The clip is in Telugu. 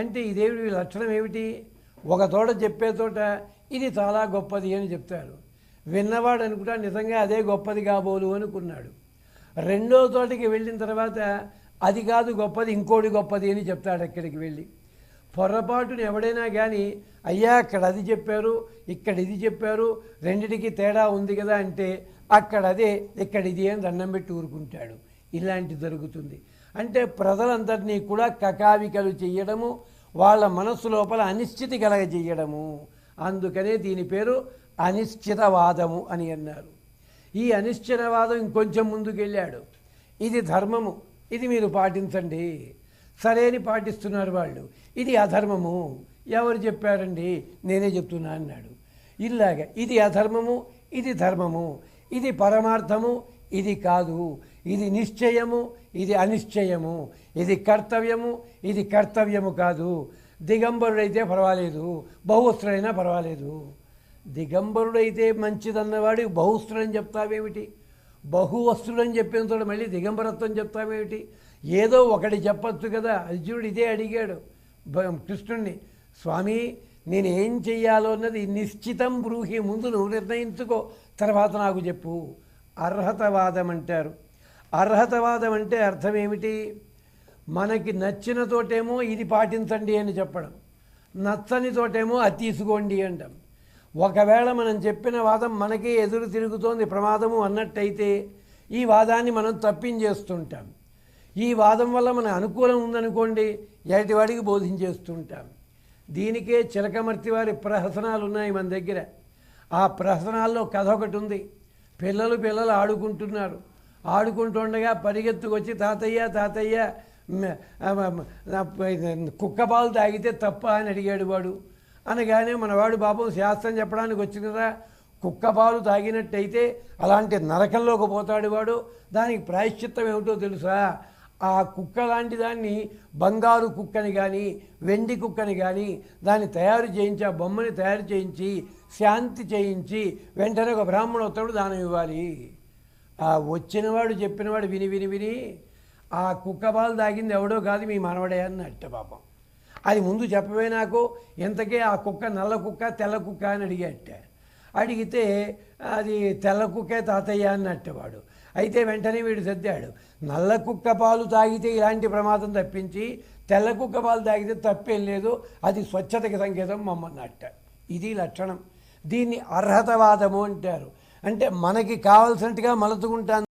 అంటే ఈ దేవుడి లక్షణం ఏమిటి? ఒక తోట చెప్పే తోట ఇది చాలా గొప్పది అని చెప్తారు విన్నవాడు అనుకుంటా నిజంగా అదే గొప్పది కాబోలు అనుకున్నాడు. రెండో తోటకి వెళ్ళిన తర్వాత అది కాదు గొప్పది ఇంకోటి గొప్పది అని చెప్తాడు అక్కడికి వెళ్ళి. పొరపాటున ఎవడైనా కానీ అయ్యా అక్కడ అది చెప్పారు ఇక్కడ ఇది చెప్పారు రెండిటికి తేడా ఉంది కదా అంటే అక్కడ అదే ఇక్కడ ఇది అని దండం పెట్టి ఊరుకుంటాడు. ఇలాంటి జరుగుతుంది. అంటే ప్రజలందరినీ కూడా కకావికలు చేయడము వాళ్ళ మనస్సు లోపల అనిశ్చితి కలగజేయడము. అందుకనే దీని పేరు అనిశ్చితవాదము అని అన్నారు. ఈ అనిశ్చితవాదం ఇంకొంచెం ముందుకెళ్ళాడు. ఇది ధర్మము. ఇది మీరు పాటించండి. సరే అని పాటిస్తున్నారు వాళ్ళు. ఇది అధర్మము. ఎవరు చెప్పారండి? నేనే చెప్తున్నా అన్నాడు. ఇలాగ ఇది అధర్మము ఇది ధర్మము. ఇది పరమార్థము ఇది కాదు. ఇది నిశ్చయము ఇది అనిశ్చయము. ఇది కర్తవ్యము ఇది కర్తవ్యము కాదు. దిగంబరుడైతే పర్వాలేదు బహుస్త్రుడైనా పర్వాలేదు. దిగంబరుడైతే మంచిదన్నవాడు బహుస్త్రుడని చెప్తావేమిటి? బహువస్త్రుడని చెప్పిన తోడు మళ్ళీ దిగంబరత్వం చెప్తావేమిటి? ఏదో ఒకటి చెప్పచ్చు కదా. అర్జునుడు ఇదే అడిగాడు. కృష్ణుణ్ణి స్వామి నేను ఏం చెయ్యాలో అన్నది నిశ్చితం బ్రూహి ముందు నువ్వు నిర్ణయించుకో. తర్వాత నాకు చెప్పు. అర్హతవాదం అంటారు అర్హతవాదం అంటే అర్థం ఏమిటి మనకి నచ్చిన తోటేమో ఇది పాటించండి అని చెప్పడం. నచ్చని తోటేమో అది తీసుకోండి అంటాం. ఒకవేళ మనం చెప్పిన వాదం మనకే ఎదురు తిరుగుతోంది ప్రమాదము అన్నట్టయితే ఈ వాదాన్ని మనం తప్పించేస్తుంటాం. ఈ వాదం వల్ల మన అనుకూలం ఉందనుకోండి ఎటివాడికి బోధించేస్తుంటాం. దీనికే చిలకమర్తి వారి ప్రహసనాలు ఉన్నాయి మన దగ్గర. ఆ ప్రహసనాల్లో కథ ఒకటి ఉంది పిల్లలు పిల్లలు ఆడుకుంటున్నారు. ఆడుకుంటుండగా పరిగెత్తుకొచ్చి తాతయ్య తాతయ్య కుక్క పాలు తాగితే తప్ప అని అడిగాడు వాడు. అనగానే మనవాడు పాపం శాస్త్రం చెప్పడానికి వచ్చినరా కుక్క పాలు తాగినట్టయితే అలాంటి నరకంలోకి పోతాడు వాడు. దానికి ప్రాయశ్చిత్తం ఏమిటో తెలుసా? ఆ కుక్క లాంటి దాన్ని బంగారు కుక్కని కానీ వెండి కుక్కని కానీ దాన్ని తయారు చేయించి ఆ బొమ్మని తయారు చేయించి శాంతి చేయించి వెంటనే ఒక బ్రాహ్మణు వస్తాడు దానం ఇవ్వాలి. ఆ వచ్చినవాడు చెప్పినవాడు విని విని విని ఆ కుక్క పాలు తాగింది ఎవడో కాదు మీ మనవడే అని అట్ట పాపం. అది ముందు చెప్పవే నాకు ఇంతకే ఆ కుక్క నల్ల కుక్క తెల్ల కుక్క అని అడిగేట. అడిగితే అది తెల్ల కుక్కే తాతయ్య అన్నట్టవాడు అయితే వెంటనే వీడు సర్దాడు. నల్ల కుక్క పాలు తాగితే ఇలాంటి ప్రమాదం తప్పించి తెల్ల కుక్క పాలు తాగితే తప్పేం లేదు అది స్వచ్ఛతకి సంకేతం మమ్మన్నట్ట. ఇది లక్షణం. దీన్ని అర్హతవాదము అంటారు. అంటే మనకి కావలసినట్టుగా మలచుకుంటాను